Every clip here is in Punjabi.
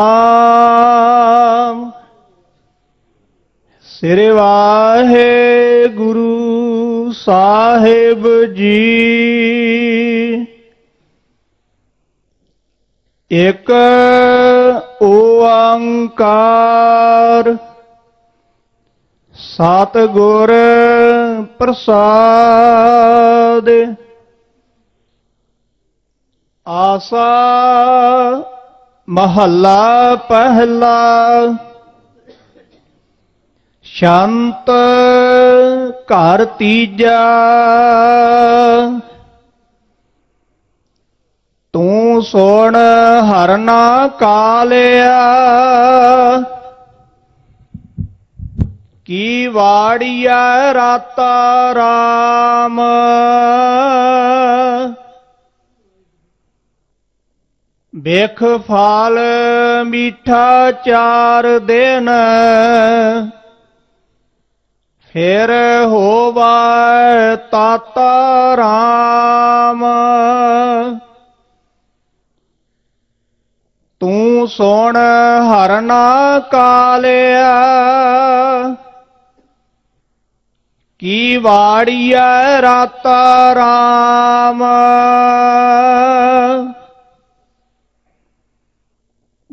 ਆਮ। ਸ੍ਰੀ ਵਾਹਿਗੁਰੂ ਸਾਹਿਬ ਜੀ। ਇਕ ਓੰਕਾਰ। ਸਤਿਗੁਰ ਪ੍ਰਸਾਦ। ਆਸਾ ਮਹੱਲਾ ਪਹਿਲਾ। ਸ਼ਾਂਤ ਘਰ ਤੀਜਾ। ਤੂੰ ਸੋਣ ਹਰਨਾ ਕਾਲਿਆ। ਕੀ ਵਾੜੀਆ ਰਾਤਾ ਰਾਮ? ਵੇਖ ਫਲ ਮੀਠਾ ਚਾਰ ਦਿਨ, ਫਿਰ ਹੋਵਾ ਤਾਤਾ ਰਾਮ। ਤੂੰ ਸੋਣ ਹਰਨਾ ਕਾਲਿਆ, ਕੀ ਵਾੜੀਆ ਰਾਤਾ ਰਾਮ।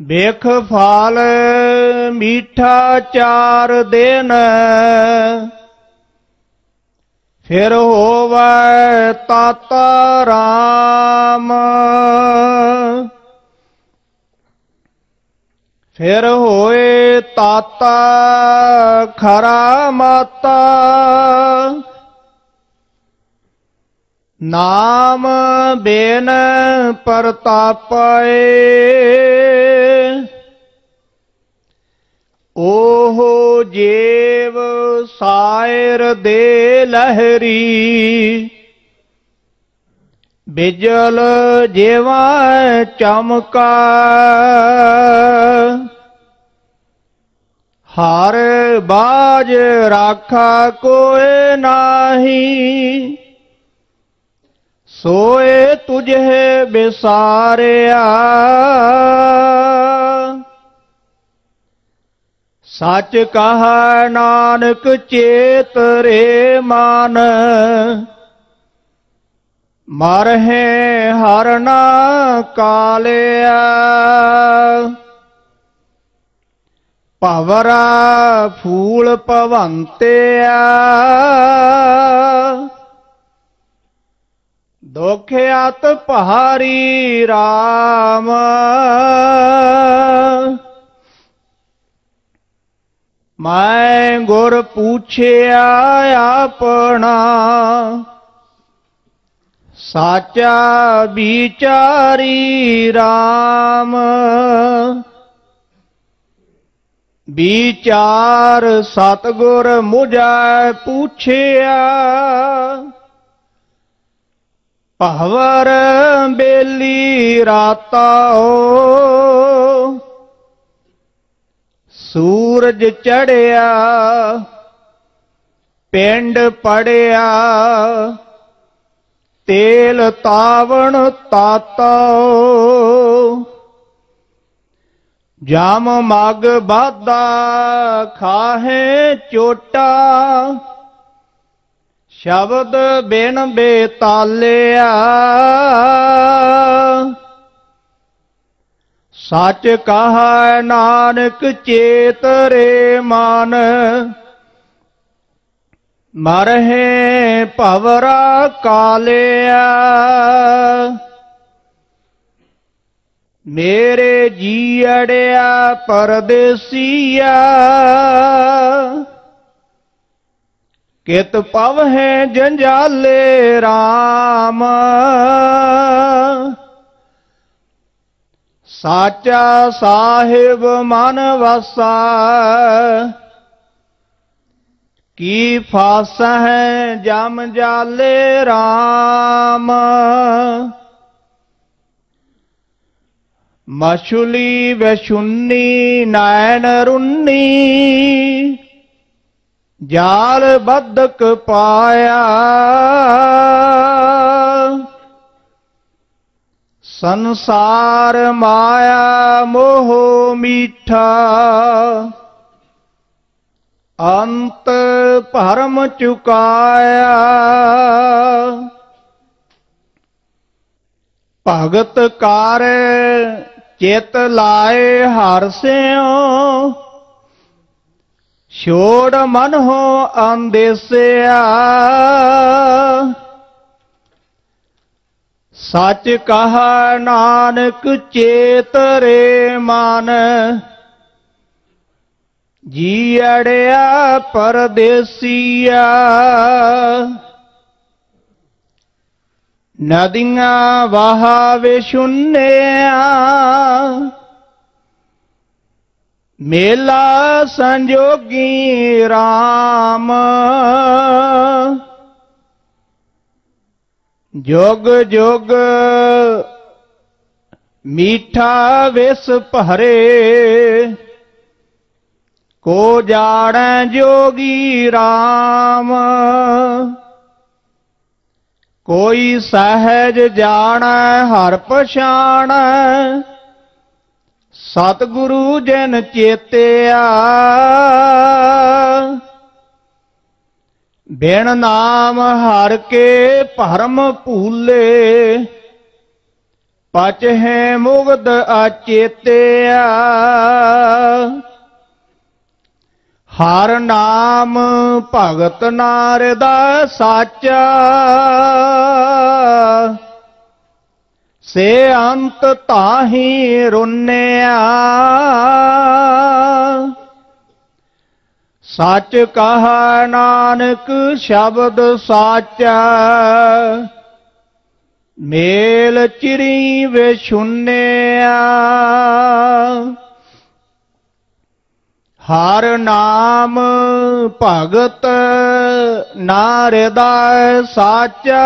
ਵੇਖ ਫਲ ਮੀਠਾ ਚਾਰ ਦਿਨ। ਫਿਰ ਹੋਵੇ ਤਾਤਾ ਰਾਮ। ਫਿਰ ਹੋਏ ਤਾਤਾ ਖਰਾ ਮਾਤਾ। ਨਾਮ ਬੇਨ ਪ੍ਰਤਾਪਏ ਓਹ ਜੀਵ ਸਾਇਰ ਦੇ ਲਹਿਰੀ। ਬਿਜਲ ਜਿਵਾ ਚਮਕਾ। ਹਰ ਬਾਜ ਰਾਖਾ ਕੋਏ ਨਾਹੀ। ਸੋਏ ਤੁਝੇ ਬਿਸਾਰਿਆ। ਸੱਚ ਕਹਾ ਨਾਨਕ ਚੇਤ ਰੇ ਮਨ। ਮਰਹਿ ਹਰਨਾ ਕਾਲਿਆ। ਭਵਰਾ ਫੂਲ ਭਵੰਤਿਆ। ਦੁਖਿਆਤ ਪਹਾਰੀ RAM ਮੈਂ ਗੁਰ ਪੁੱਛਿਆ ਆਪਣਾ ਸਾਚਾ ਵਿਚਾਰੀ RAM ਵਿਚਾਰ ਸਤਗੁਰ ਮੁਝੈ ਪੁੱਛਿਆ ਭਵਰ ਬੇਲੀ ਰਾਤਾਓ ਸੂਰਜ ਚੜਿਆ, ਪਿੰਡ ਪੜਿਆ, ਤੇਲ ਤਾਵਣ ਤਾਤਾਓ ਜਾਮ ਮਗ ਬਾਦਾ, ਖਾਹੇ ਚੋਟਾ ਸ਼ਬਦ ਬਿਨ ਬੇਤਾਲਿਆ। ਸੱਚ ਕਹਾ ਨਾਨਕ ਚੇਤ ਰੇ ਮਨ। ਮਰਹਿ ਭਵਰਾ ਕਾਲਿਆ। ਮੇਰੇ ਜੀੜਿਆ ਪਰਦੇਸੀਆ। ਕਿਤ ਪਵ ਹੈ ਜੰਜਾਲੇ RAM ਸਾਚਾ ਸਾਹਿਬ ਮਨ ਵਸਾ। ਕੀ ਫਾਸ ਹੈ ਜਮ ਜਾਲੇ RAM ਮਛੁਲੀ ਵਸ਼ੁੰਨੀ ਨੈਣ ਰੁੰਨੀ। ਜਾਲ ਬਦਕ ਪਾਇਆ। ਸੰਸਾਰ ਮਾਇਆ ਮੋਹ ਮੀਠਾ। ਅੰਤ ਭਰਮ ਚੁਕਾਇਆ। ਭਗਤ ਕਾਰ ਚਿਤ ਲਾਏ ਹਰ ਸਿਓ ਛੋੜ ਮਨ ਹੋ ਅੰਦੇਸਿਆ ਸੱਚ ਕਹਾ ਨਾਨਕ ਚੇਤਰੇ ਮਨ। ਜੀ ਅੜਿਆ ਪਰਦੇਸੀਆ। ਨਦੀਆਂ ਵਹਾਵੇ ਸ਼ੁੰਨਿਆ ਮੇਲਾ ਸੰਜੋਗੀ RAM ਜੋਗ ਜੋਗ ਮੀਠਾ ਵਿਸ ਭਰੇ। ਕੋ ਜਾਣੈ ਜੋਗੀ RAM ਕੋਈ ਸਹਿਜ ਜਾਣੈ ਹਰ ਪਛਾਣੈ। ਸਤਿਗੁਰੂ ਜਨ ਚੇਤਿਆ, ਬਿਨ ਨਾਮ ਹਰ ਕੇ ਭਰਮ ਭੂਲੇ, ਪਚ ਹੈ ਆਚੇਤਿਆ ਹਰ ਨਾਮ ਭਗਤ ਨਾਰਦਾ ਸਾਚਾ ਸੇ ਅੰਤ ਤਾਹੀ ਰੁੰਨਿਆ। ਸੱਚ ਕਹਾ ਨਾਨਕ ਸ਼ਬਦ ਸਾਚਾ। ਮੇਲ ਚਿਰੀ ਵਿਸ਼ੁੰਨਿਆ ਹਰ ਨਾਮ ਭਗਤ ਨਾਰਦਾ ਸਾਚਾ।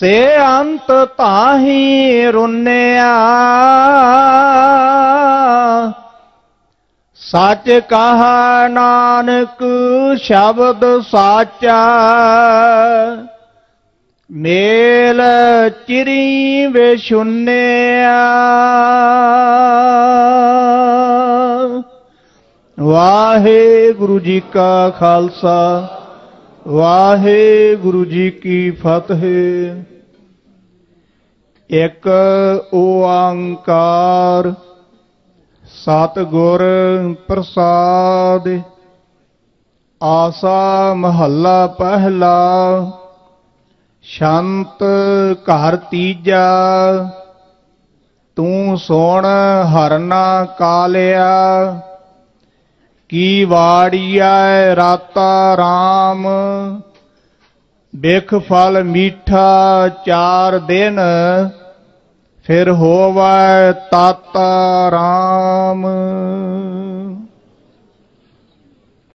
ਸੇ ਅੰਤ ਤਾਹੀ ਰੁੰਨਿਆ। ਸੱਚ ਕਹਾ ਨਾਨਕ ਸ਼ਬਦ ਸਾਚਾ। ਮੇਲ ਚਿਰੀ ਵਿਸ਼ੁੰਨਿਆ ਵਾਹਿਗੁਰੂ ਜੀ ਕਾ ਖਾਲਸਾ। ਵਾਹਿਗੁਰੂ ਜੀ ਕੀ ਫਤਿਹ। ਇੱਕ ਓੰਕਾਰ ਸਤਿਗੁਰ ਪ੍ਰਸਾਦ, ਆਸਾ ਮਹੱਲਾ ਪਹਿਲਾ, ਸ਼ਾਂਤ ਘਰ ਤੀਜਾ, ਤੂੰ ਸੋਣ ਹਰਨਾ ਕਾਲਿਆ। ਕੀ ਵਾੜੀਐ ਰਾਤਾ RAM ਬਿਖ ਫਲ ਮੀਠਾ ਚਾਰ ਦਿਨ ਫਿਰ ਹੋਵੈ ਤਾਤਾ RAM